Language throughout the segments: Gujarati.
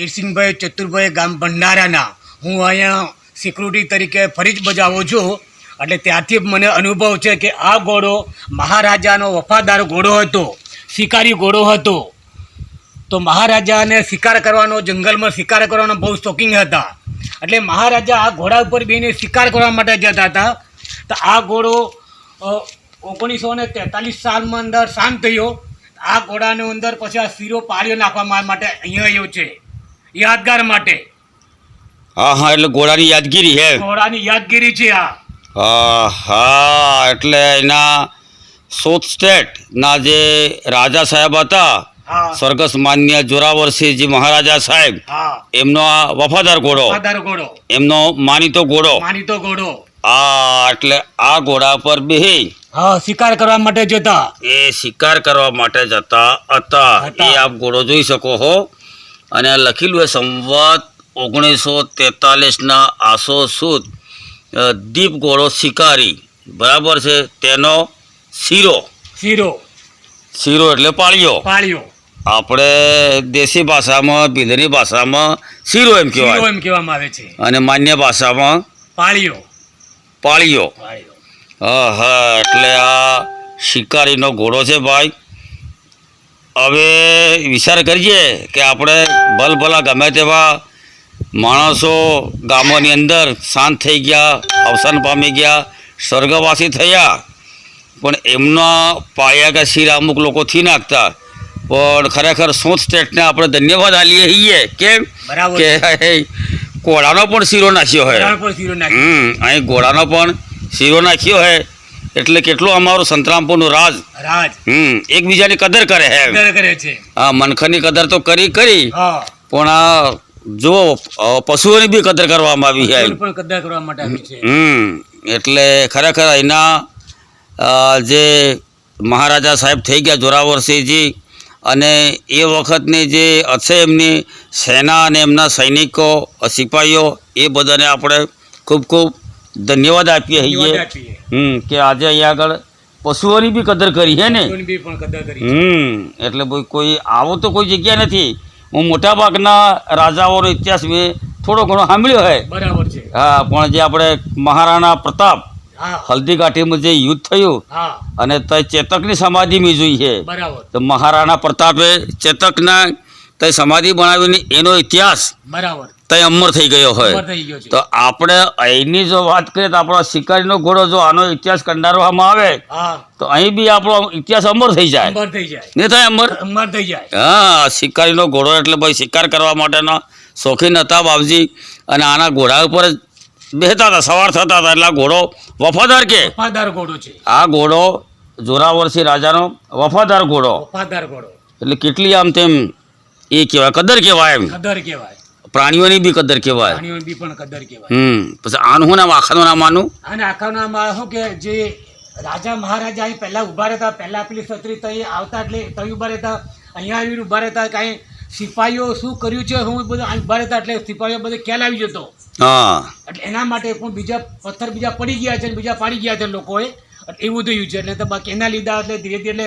વીરસિંહભાઈ ચતુરભાઈ ગામ ભંડારાના. હું અહીંયા સિક્યુરિટી તરીકે ફરજ બજાવું છું. એટલે ત્યારથી મને અનુભવ છે કે આ ઘોડો મહારાજાનો વફાદાર ઘોડો હતો, શિકારી ઘોડો હતો. તો મહારાજાને શિકાર કરવાનો, જંગલમાં શિકાર કરવાનો બહુ શોખીન હતા. એટલે મહારાજા આ ઘોડા ઉપર બેને શિકાર કરવા માટે જતા હતા. તો આ ઘોડો ઓગણીસો ને તેતાલીસ સાલમાં અંદર શાંત થયો. આ ઘોડાની અંદર પછી આ શીરો પાળીઓ નાખવા માટે અહીંયા આવ્યો છે. યાદગાર માટે. હા હા એટલે ઘોડાની યાદગીરી હે. ઘોડાની યાદગીરી છે આ. હા હા એટલે એના સોત સ્ટેટના જે રાજા સાહેબ હતા સ્વર્ગસ માન્ય જોરાવરસિંહજી મહારાજા સાહેબ એમનો આ વફાદાર ઘોડો. ઘોડો. એમનો માનીતો ઘોડો. માનીતો ઘોડો. આ એટલે આ ઘોડા પર બેહી. હા શિકાર કરવા માટે જતા. એ શિકાર કરવા માટે જતા હતા. એ આપ ઘોડો જોઈ શકો હો. અને આ લખેલું એ સંવાદ ઓગણીસો તેતાલીસના આસો સુદ દીપ ઘોડો શિકારી. બરાબર છે? તેનો શીરો. શીરો. શીરો એટલે પાળિયો. પાળીઓ આપણે દેશી ભાષામાં ભીદની ભાષામાં શીરો એમ કહેવાય. એમ કહેવામાં આવે છે. અને માન્ય ભાષામાં પાળિયો. પાળીઓ હા હા એટલે આ શિકારીનો ઘોડો છે ભાઈ. હવે વિચાર કરીએ કે આપણે ભલભલા ગમે તેવા માણસો ગામોની અંદર શાંત થઈ ગયા અવસાન પામી ગયા સ્વર્ગવાસી થયા. પણ એમના પાયા કે શિર અમુક લોકો થી નાખતા. પણ ખરેખર શું સ્ટેટને આપણે ધન્યવાદ આલીએ છીએ કેમ કે ઘોડાનો પણ શીરો નાખ્યો હોય અહીં ઘોડાનો પણ શીરો નાખ્યો હે. એટલે કેટલું અમારું સંતરામપુરનું રાજ. રાજ. હમ એકબીજાની કદર કરે હે. કદર કરે છે. આ મનખની કદર તો કરી કરી. પણ આ જો પશુઓની બી કદર કરવામાં આવી છે. પણ કદર કરવા માટે આવી છે. હમ એટલે ખરેખર અહીંના જે મહારાજા સાહેબ થઈ ગયા જોરાવરસિંહજી અને એ વખતની જે હશે એમની સેના અને એમના સૈનિકો સિપાહીઓ એ બધાને આપણે ખૂબ ખૂબ ધન્યવાદ આપીએ છીએ હમ કે આજે અહીંયા આગળ પશુઓની બી કદર કરી છે ને? હમ એટલે કોઈ આવો તો કોઈ જગ્યા નથી. હું મોટાભાગના રાજાઓનો ઇતિહાસ મેં થોડો ઘણો સાંભળ્યો હોય બરાબર છે. હા પણ જે આપણે મહારાણા પ્રતાપ હલ્દીઘાટીમાં હલ્દી ઘાટીમાં જે યુદ્ધ થયું અને તે ચેતકની સમાધિ મેં જોઈ છે. તો મહારાણા પ્રતાપે ચેતકના તે સમાધિ બનાવીને એનો ઇતિહાસ બરાબર. તે અમર થઈ ગયો હોય. તો આપણે અહીંની જો વાત કરીએ તો આપણો શિકારીનો ઘોડો જો આનો ઇતિહાસ કંડારવામાં આવે તો અહીં બી આપણો ઇતિહાસ અમર થઈ જાય. અંબર થઈ જાય. નહીં થાય અમર? અમર થઈ જાય. હા શિકારીનો ઘોડો એટલે ભાઈ શિકાર કરવા માટેના શોખીન હતા બાપજી અને આના ઘોડા ઉપર બેહતા હતા સવાર થતા હતા. એટલે ઘોડો વફાદાર કે? વફાદાર ઘોડો છે. આ ઘોડો જોરાવરસિંહ રાજાનો વફાદાર ઘોડો. વફાદાર ઘોડો. એટલે કેટલી આમ તેમ એ કહેવાય કદર કહેવાય એમ. કદર કહેવાય. પ્રાણીઓની બી કદર કહેવાય. પ્રાણીઓની બી પણ કદર કહેવાય. હમ પછી આનું નામ આખાનું નામ આનું? અને આખા નામમાં શું કે જે રાજા મહારાજા અહીં પહેલા ઊભા રહેતા પહેલા પેલી છત્રી તઈ આવતા એટલે તઈ ઊભા રહેતા અહીંયા આવીને ઊભા રહેતા કાંઈ સિપાહીઓ શું કર્યું છે હું બધું ઊભા રહેતા એટલે સિપાહીઓ બધે ખ્યાલ આવી જતો. હા. એટલે એના માટે પણ બીજા પથ્થર બીજા પડી ગયા છે અને બીજા પાડી ગયા છે લોકોએ એટલે એવું થયું છે એટલે બાકી એના લીધા એટલે ધીરે ધીરે એટલે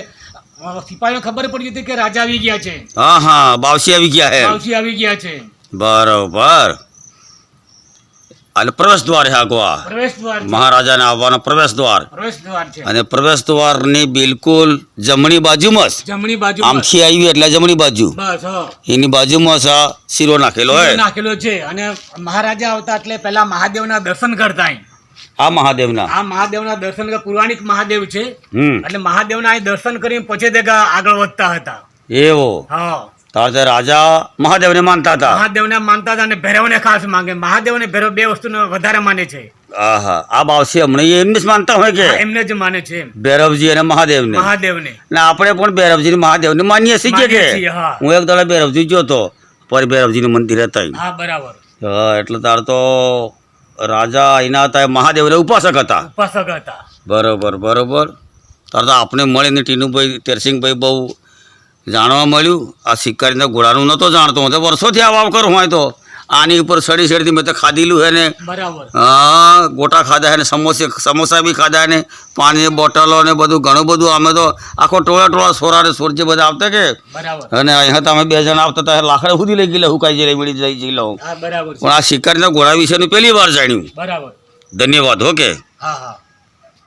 અ, સિપાહીઓને ખબર પડી હતી કે રાજા આવી ગયા છે. હા હા બાવસી આવી ગયા હે બાવસી આવી ગયા છે. બરોબર. અને પ્રવેશ દ્વાર છે આગવા પ્રવેશ દ્વાર. મહારાજાને આવવાનો પ્રવેશ દ્વાર. પ્રવેશ દ્વાર છે. અને પ્રવેશ દ્વારની બિલકુલ જમણી બાજુમાં જમણી બાજુ આમથી આવી એટલે જમણી બાજુ. બસ એની બાજુમાં જ શીરો નાખેલો હોય. નાખેલો છે. અને મહારાજા આવતા એટલે પહેલા મહાદેવના દર્શન કરતા અહીં. આ મહાદેવના. આ મહાદેવના દર્શન પુરાણિક મહાદેવ છે. એટલે મહાદેવના અહીં દર્શન કરીને પછી તે આગળ વધતા હતા. એવો. હા. તાર તે રાજા મહાદેવને માનતા હતા. મહાદેવને માનતા હતા અને ભૈરવને ખાસ માંગે. મહાદેવ અને ભૈરવ બે વસ્તુને વધારે માને છે. આહા. આ બાવસી હમણાં એમને જ માનતા હોય કે? એમને જ માને છે. ભૈરવજી અને મહાદેવને. મહાદેવને. ને આપણે પણ ભૈરવજી મહાદેવને માનીએ છીએ કે હું. એક દાડે ભૈરવજી જોતો પર ભૈરવજીનું મંદિર હતા. હા બરાબર. હા એટલે તાર તો રાજા અહીંના હતા મહાદેવને ઉપાસક હતા. ઉપાસક હતા. બરોબર બરોબર. તાર તો આપણે મળીને ટીનુભાઈ તેરસિંહભાઈ બહુ જાણવા મળ્યું. આ શિકારીના ઘોડાનું નહોતો જાણતો. હું તો વર્ષોથી આ વાવ કરું હોય તો. આની ઉપર સડી સડીથી મેં તો ખાધેલું હે ને. હા ગોટા ખાધા હે ને સમોસે સમોસા બી ખાધા હે ને પાણીની બોટલો ને બધું ઘણું બધું. અમે તો આખો ટોળા ટોળા સોરા ને સોરજે બધા આવતા કે. અને અહીંયા તો અમે બે જણા આવતા હતા લાકડા સુધી લઈ ગયેલા હુકાઈ જઈ મળી જઈ જઈ લઉં. હા પણ આ શિકારીના ઘોડા વિશેનું પહેલી વાર જાણ્યું. બરાબર. ધન્યવાદ ઓકે હા હા.